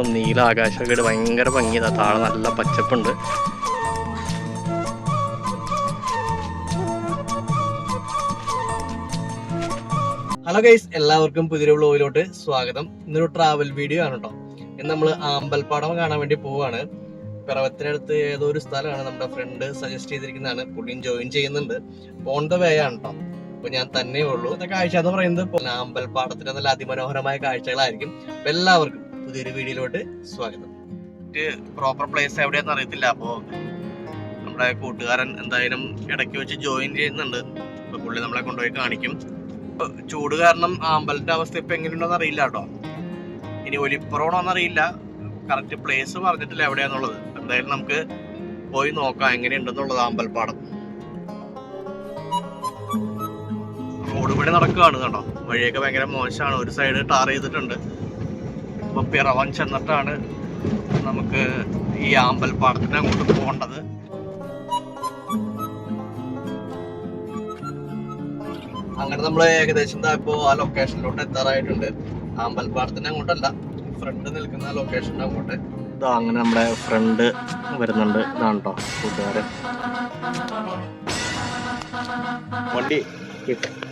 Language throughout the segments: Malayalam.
മേഘങ്ങളും നീല ആകാശമൊക്കെ ഭയങ്കര ഭംഗിയതാണ് താഴെ നല്ല പച്ചപ്പുണ്ട്. ഹലോ ഗൈസ് എല്ലാവർക്കും പുതിയൊരു വ്ലോഗിലോട്ട് സ്വാഗതം. ഇന്നൊരു ട്രാവൽ വീഡിയോ ആണ് കേട്ടോ ഇന്ന് നമ്മൾ അമ്പൽപ്പാടം കാണാൻ വേണ്ടി പോവാണ്. പിറവത്തിനടുത്ത് ഏതോ ഒരു സ്ഥലമാണ് നമ്മുടെ ഫ്രണ്ട് സജസ്റ്റ് ചെയ്തിരിക്കുന്നതാണ്. പുള്ളിയും ജോയിൻ ചെയ്യുന്നുണ്ട്. ഓൺ ദ വേ ആണ് കേട്ടോ അപ്പൊ ഞാൻ തന്നെ ഉള്ളൂ. ഇന്നത്തെ കാഴ്ച എന്ന് പറയുന്നത് അമ്പൽപ്പാടത്തിന്റെ നല്ല അതിമനോഹരമായ കാഴ്ചകളായിരിക്കും. എല്ലാവർക്കും പുതിയൊരു വീഡിയോയിലോട്ട് സ്വാഗതം. പ്രോപ്പർ പ്ലേസ് എവിടെയാന്ന് അറിയത്തില്ല. അപ്പോ നമ്മുടെ കൂട്ടുകാരൻ എന്തായാലും ഇടയ്ക്ക് വെച്ച് ജോയിൻ ചെയ്യുന്നുണ്ട്. അപ്പൊ പുള്ളി നമ്മളെ കൊണ്ടുപോയി കാണിക്കും. ചൂട് കാരണം അമ്പലത്തിന്റെ അവസ്ഥ ഇപ്പൊ എങ്ങനെയുണ്ടോന്ന് അറിയില്ല കേട്ടോ. ഇനി ഒലിപ്പുറമാണോന്ന് അറിയില്ല. കറക്റ്റ് പ്ലേസ് പറഞ്ഞിട്ടില്ല എവിടെയാന്നുള്ളത്. എന്തായാലും നമുക്ക് പോയി നോക്കാം എങ്ങനെയുണ്ടെന്നുള്ളത് അമ്പൽപ്പാടം റോഡ് പണി നടക്കുകയാണ് കേട്ടോ. വഴിയൊക്കെ ഭയങ്കര മോശമാണ്. ഒരു സൈഡ് ടാർ ചെയ്തിട്ടുണ്ട്. പിറവൻ ചെന്നിട്ടാണ് നമുക്ക് ഈ ആമ്പൽപ്പാടത്തിന് അങ്ങോട്ട് പോകേണ്ടത്. അങ്ങനെ നമ്മൾ ഏകദേശം ഇപ്പോ ആ ലൊക്കേഷനിലോട്ട് എത്താറായിട്ടുണ്ട്. അമ്പൽപ്പാടത്തിന് അങ്ങോട്ടല്ല ഫ്രണ്ട് നിൽക്കുന്ന ലൊക്കേഷന്റെ അങ്ങോട്ട്. ഇതാ അങ്ങനെ നമ്മുടെ ഫ്രണ്ട് വരുന്നുണ്ട്. ഇതാണ് കേട്ടോ കൂട്ടുകാരൻ വണ്ടി. വാ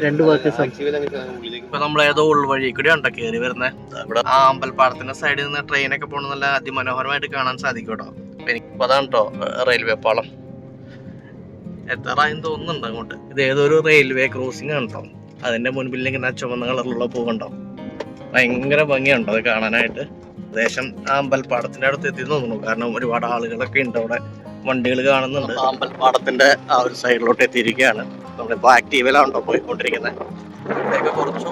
രണ്ട് ഉള്ളിലേക്ക് ഇപ്പൊ നമ്മൾ ഏതോ ഉൾവഴി കൂടി ഉണ്ടോ കേറി വരുന്നത് ഇവിടെ ആ അമ്പൽപ്പാടത്തിന്റെ സൈഡിൽ നിന്ന് ട്രെയിൻ ഒക്കെ പോണ നല്ല അതിമനോഹരമായിട്ട് കാണാൻ സാധിക്കും കേട്ടോ. എനിക്കിപ്പോ അതാണ് കേട്ടോ റെയിൽവേ പാളം. എത്താറായെന്ന് തോന്നുന്നുണ്ട് അങ്ങോട്ട്? ഇത് ഏതൊരു റെയിൽവേ ക്രോസിംഗ് ആണ് കേട്ടോ. അതിന്റെ മുൻപിൽ ഇങ്ങനെ ചുവന്ന കളറിലുള്ള പൂവുണ്ടോ ഭയങ്കര ഭംഗിയുണ്ട് അത് കാണാനായിട്ട്. ഏകദേശം ആ അമ്പൽപ്പാടത്തിന്റെ അടുത്ത് എത്തി തോന്നുന്നു. കാരണം ഒരുപാട് ആളുകളൊക്കെ ഉണ്ട് അവിടെ. വണ്ടികൾ കാണുന്നുണ്ട്. അമ്പൽപ്പാടത്തിന്റെ ആ ഒരു സൈഡിലോട്ട് എത്തിയിരിക്കുകയാണ്. നമ്മളിപ്പോ ആക്റ്റീവിലാണോ പോയിക്കൊണ്ടിരിക്കുന്നത്. ഇവിടെയൊക്കെ കുറച്ച്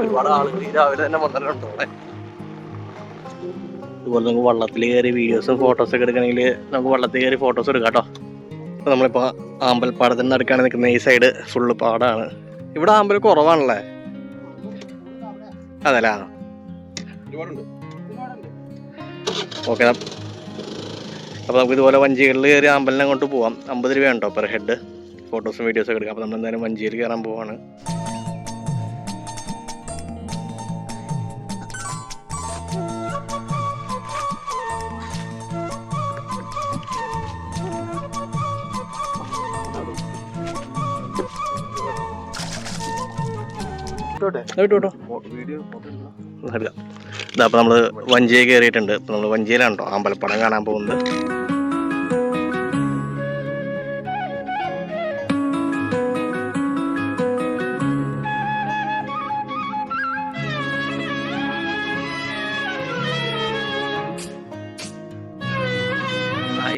ഒരുപാട് ആളുകൾ ഈ രാവിലെ തന്നെ വന്നിട്ടുണ്ട് ഇവിടെ. അതുപോലെ നമുക്ക് വള്ളത്തിൽ കയറി വീഡിയോസും ഫോട്ടോസ് ഒക്കെ എടുക്കണമെങ്കിൽ നമുക്ക് വള്ളത്തിൽ കയറി ഫോട്ടോസ് എടുക്കാം കേട്ടോ. നമ്മളിപ്പോ ആമ്പൽപ്പാടത്തിന് നടുക്കാണ് നിൽക്കുന്ന ഈ സൈഡ് ഫുള്ള് പാടാണ്. ഇവിടെ ആമ്പൽ കുറവാണല്ലേ? അതല്ലേ? ഓക്കെ അപ്പോൾ നമുക്ക് ഇതുപോലെ വഞ്ചികളിൽ കയറി അമ്പലിനെ അങ്ങോട്ട് പോവാം. അമ്പത് രൂപ ഉണ്ടോ പെർ ഹെഡ് ഫോട്ടോസും വീഡിയോസും ഒക്കെ എടുക്കാം. അപ്പോൾ നമ്മൾ എന്തായാലും വഞ്ചിയിൽ കയറാൻ പോവാണ്. ഇതാ അപ്പോൾ നമ്മൾ വഞ്ചിയിൽ കയറിയിട്ടുണ്ട് നമ്മൾ വഞ്ചിയിലാണ് കേട്ടോ അമ്പലപ്പടം കാണാൻ പോകുന്നത്.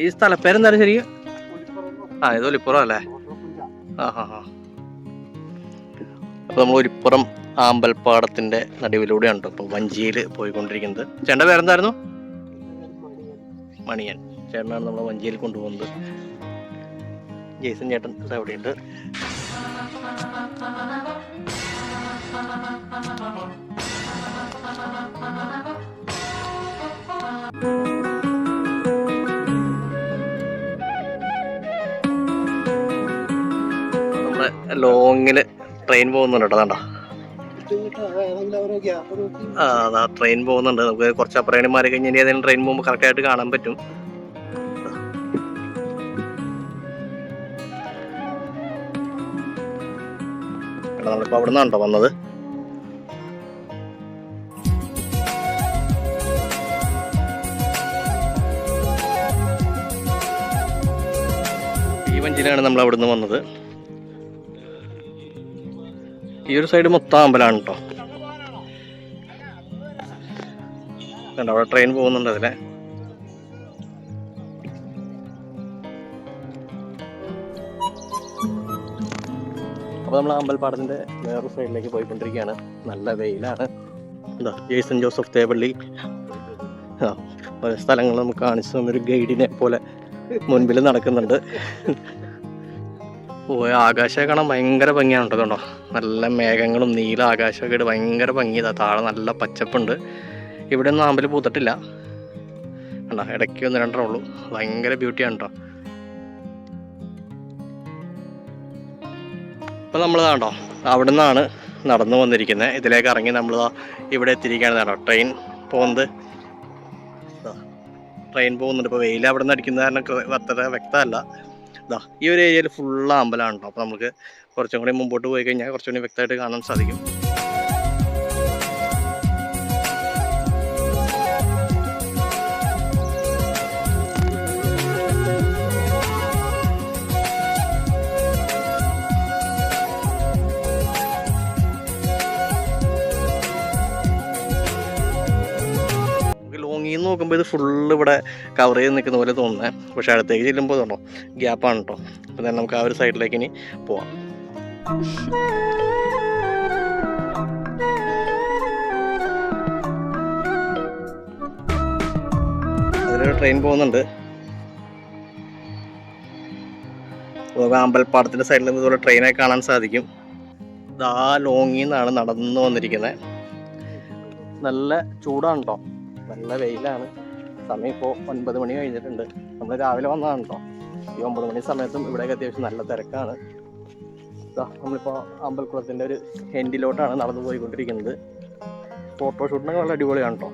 ഈ സ്ഥലപ്പേരെന്തായാലും ശരി ആ ഇത് ഒലിപ്പുറം അല്ലേ? ആ ഹാ ഹാ നമ്മൾ ഒലിപ്പുറം ആമ്പൽപ്പാടത്തിന്റെ നടുവിലൂടെയാണ് കേട്ടോ ഇപ്പോൾ വഞ്ചിയിൽ പോയിക്കൊണ്ടിരിക്കുന്നത്. ചേട്ടന്റെ പേരെന്തായിരുന്നു? മണിയൻ. ചേട്ടനാണ് നമ്മളെ വഞ്ചിയിൽ കൊണ്ടുപോകുന്നത്. ജെയ്സൺ ചേട്ടൻ അവിടെയുണ്ട് ലോങ്ങിൽ ട്രെയിൻ പോകുന്നുണ്ട് കേട്ടോ അതാണ്ടാ ആ അതാ ട്രെയിൻ പോകുന്നുണ്ട്. നമുക്ക് കുറച്ച് അപ്പുറം മാറി കഴിഞ്ഞാൽ ഇനി ഏതെങ്കിലും ട്രെയിൻ പോകുമ്പോൾ കറക്റ്റ് ആയിട്ട് കാണാൻ പറ്റും. എടാ, നമ്മളിപ്പോ അവിടെ നിന്നാണോ വന്നത്? ഈ വഞ്ചിയിലാണ് നമ്മൾ അവിടുന്ന് വന്നത്. ഈ ഒരു സൈഡ് മൊത്തം അമ്പലമാണ് കേട്ടോ കണ്ട അവിടെ ട്രെയിൻ പോകുന്നുണ്ട് അതിലെ. അപ്പോൾ നമ്മൾ അമ്പൽപ്പാടത്തിന്റെ വേറൊരു സൈഡിലേക്ക് പോയിക്കൊണ്ടിരിക്കുകയാണ്. നല്ല വെയിലാണ്. എന്താ ജേസൺ ജോസഫ് തേവള്ളി. ആ പല സ്ഥലങ്ങൾ നമുക്ക് കാണിച്ചു തന്നൊരു ഗൈഡിനെ പോലെ മുൻപിൽ നടക്കുന്നുണ്ട്. ആകാശം കാണാൻ ഭയങ്കര ഭംഗിയാണ് കേട്ടോ കണ്ടോ? നല്ല മേഘങ്ങളും നീല ആകാശമൊക്കെ ആയിട്ട് ഭയങ്കര ഭംഗിയതാ. താഴെ നല്ല പച്ചപ്പുണ്ട്. ഇവിടെ ഒന്നും ആമ്പൽ പൂത്തിട്ടില്ല. കണ്ടോ ഇടയ്ക്ക് ഒന്ന് രണ്ടെണ്ണം ഉള്ളൂ. ഭയങ്കര ബ്യൂട്ടിയാണ് കേട്ടോ. ഇപ്പം നമ്മൾ കണ്ടോ അവിടെ നിന്നാണ് നടന്നു വന്നിരിക്കുന്നത് ഇതിലേക്ക് ഇറങ്ങി നമ്മൾ ഇവിടെ എത്തിയിരിക്കുകയാണ് കേട്ടോ ട്രെയിൻ പോകുന്നത്. ട്രെയിൻ പോകുന്നുണ്ട്. ഇപ്പോൾ വെയിൽ അവിടെ നിന്ന് അടിക്കുന്ന കാരണം അത്ര വ്യക്തമല്ല. ഇതാ ഈ ഒരു ഏരിയയിൽ ഫുള്ള് അമ്പലമാണ് കേട്ടോ അപ്പോൾ നമുക്ക് കുറച്ചും കൂടി മുമ്പോട്ട് പോയി കഴിഞ്ഞാൽ കുറച്ചും കൂടി വ്യക്തമായിട്ട് കാണാൻ സാധിക്കും. നോക്കുമ്പോൾ ഇത് ഫുള്ള് ഇവിടെ കവർ ചെയ്ത് നിൽക്കുന്ന പോലെ തോന്നുന്നത് പക്ഷേ അടുത്തേക്ക് ചെല്ലുമ്പോൾ തോന്നോ ഗ്യാപ്പാണ് കേട്ടോ അപ്പം തന്നെ നമുക്ക് ആ ഒരു സൈഡിലേക്ക് ഇനി പോവാം. ട്രെയിൻ പോകുന്നുണ്ട്. നമുക്ക് അമ്പലപ്പാടത്തിന്റെ സൈഡിൽ നിന്ന് ഇതുപോലെ ട്രെയിനെ കാണാൻ സാധിക്കും. ഇതാ ലോങ്ങിൽ നടന്നു വന്നിരിക്കുന്നത് നല്ല ചൂടാണ് കേട്ടോ നല്ല വെയിലാണ്. സമയം ഇപ്പോൾ ഒൻപത് മണി കഴിഞ്ഞിട്ടുണ്ട്. നമ്മൾ രാവിലെ വന്നതാണ് കേട്ടോ ഈ ഒമ്പത് മണി സമയത്തും ഇവിടെയൊക്കെ അത്യാവശ്യം നല്ല തിരക്കാണ്. നമ്മളിപ്പോൾ അമ്പലക്കുളത്തിന്റെ ഒരു എൻഡിലോട്ടാണ് നടന്നു പോയിക്കൊണ്ടിരിക്കുന്നത്. ഫോട്ടോഷൂട്ടിനൊക്കെ നല്ല അടിപൊളിയാണ് കേട്ടോ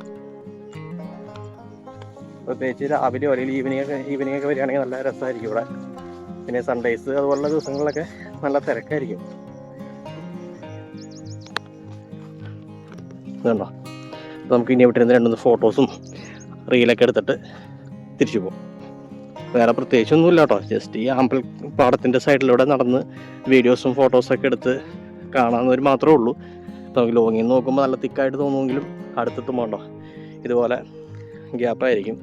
പ്രത്യേകിച്ച് രാവിലെ അല്ലെങ്കിൽ ഈവനിങ് ഒക്കെ ഈവനിങ് ഒക്കെ വരികയാണെങ്കിൽ നല്ല രസമായിരിക്കും ഇവിടെ. പിന്നെ സൺഡേസ് അതുപോലുള്ള ദിവസങ്ങളിലൊക്കെ നല്ല തിരക്കായിരിക്കും. ഇതുണ്ടോ? നമുക്ക് ഇനി വിട്ടിരുന്ന രണ്ടു ഫോട്ടോസും റീലൊക്കെ എടുത്തിട്ട് തിരിച്ചു പോകും വേറെ പ്രത്യേകിച്ചൊന്നുമില്ല കേട്ടോ. ജസ്റ്റ് ഈ ആമ്പൽ പാടത്തിന്റെ സൈഡിലൂടെ നടന്ന് വീഡിയോസും ഫോട്ടോസൊക്കെ എടുത്ത് കാണാമെന്നൊരു മാത്രമേ ഉള്ളൂ. നമുക്ക് ലോങ്ങിൽ നിന്ന് നോക്കുമ്പോൾ നല്ല തിക്കായിട്ട് തോന്നുമെങ്കിലും അടുത്തെത്തുമ്പോൾ ഉണ്ടോ? ഇതുപോലെ ഗ്യാപ്പായിരിക്കും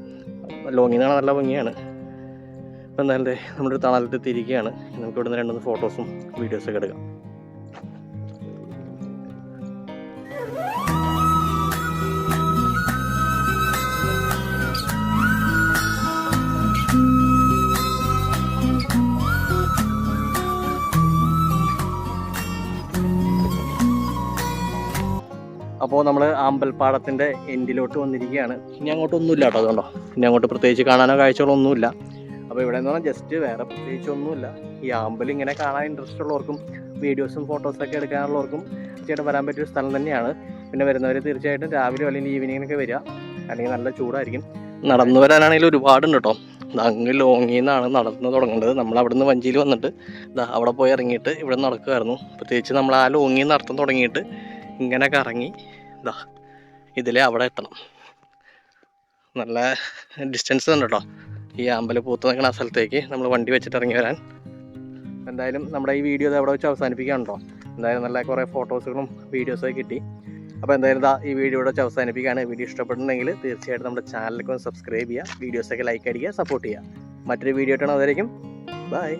ലോങ്ങിൽ നിന്നാണ് നല്ല ഭംഗിയാണ്. അപ്പോൾ എന്തായാലും നമ്മുടെ തണലത്ത് എത്തിയിരിക്കുകയാണ്. നമുക്ക് ഇവിടുന്ന് രണ്ടുമൂന്ന് ഫോട്ടോസും വീഡിയോസൊക്കെ എടുക്കാം. അപ്പോൾ നമ്മൾ അമ്പൽപ്പാടത്തിന്റെ എൻഡിലോട്ട് വന്നിരിക്കുകയാണ്. ഇനി അങ്ങോട്ടൊന്നുമില്ല കേട്ടോ അതുകൊണ്ടോ. ഇനി അങ്ങോട്ട് പ്രത്യേകിച്ച് കാണാനോ കാഴ്ചകളൊന്നുമില്ല. അപ്പോൾ ഇവിടെ എന്ന് പറഞ്ഞാൽ ജസ്റ്റ് വേറെ പ്രത്യേകിച്ച് ഒന്നുമില്ല. ഈ ആമ്പൽ ഇങ്ങനെ കാണാൻ ഇൻട്രസ്റ്റ് ഉള്ളവർക്കും വീഡിയോസും ഫോട്ടോസൊക്കെ എടുക്കാനുള്ളവർക്കും തീർച്ചയായിട്ടും വരാൻ പറ്റിയ ഒരു സ്ഥലം തന്നെയാണ്. പിന്നെ വരുന്നവർ തീർച്ചയായിട്ടും രാവിലെ അല്ലെങ്കിൽ ഈവനിങ്ങിനൊക്കെ വരിക. അല്ലെങ്കിൽ നല്ല ചൂടായിരിക്കും. നടന്നു വരാനാണെങ്കിൽ ഒരുപാടുണ്ട് കേട്ടോ. അങ്ങ് ലോങ്ങിൽ നിന്നാണ് നടന്ന് തുടങ്ങേണ്ടത്. നമ്മൾ അവിടെ നിന്ന് വഞ്ചിയിൽ വന്നിട്ട് അവിടെ പോയി ഇറങ്ങിയിട്ട് ഇവിടെ നടക്കുമായിരുന്നു പ്രത്യേകിച്ച് നമ്മൾ ആ ലോങ്ങിൽ നടത്തം തുടങ്ങിയിട്ട് ഇങ്ങനെ കറങ്ങി ഇതാ ഇതിലെ അവിടെ എത്തണം. നല്ല ഡിസ്റ്റൻസ് ഉണ്ട് കേട്ടോ ഈ അമ്പലം പൂത്ത് നിൽക്കുന്ന ആ സ്ഥലത്തേക്ക് നമ്മൾ വണ്ടി വെച്ചിട്ട് ഇറങ്ങി വരാൻ. എന്തായാലും നമ്മുടെ ഈ വീഡിയോ അവിടെ വെച്ച് അവസാനിപ്പിക്കാനുണ്ടോ എന്തായാലും നല്ല കുറേ ഫോട്ടോസുകളും വീഡിയോസൊക്കെ കിട്ടി. അപ്പോൾ എന്തായാലും ഇതാ ഈ വീഡിയോ ഇവിടെ വെച്ച് അവസാനിപ്പിക്കുകയാണ്. വീഡിയോ ഇഷ്ടപ്പെട്ടിട്ടുണ്ടെങ്കിൽ തീർച്ചയായിട്ടും നമ്മുടെ ചാനലിലേക്ക് ഒന്ന് സബ്സ്ക്രൈബ് ചെയ്യുക വീഡിയോസൊക്കെ ലൈക്ക് അടിക്കുക സപ്പോർട്ട് ചെയ്യുക. മറ്റൊരു വീഡിയോ ആയിട്ടാണ് അതായിരിക്കും ബൈ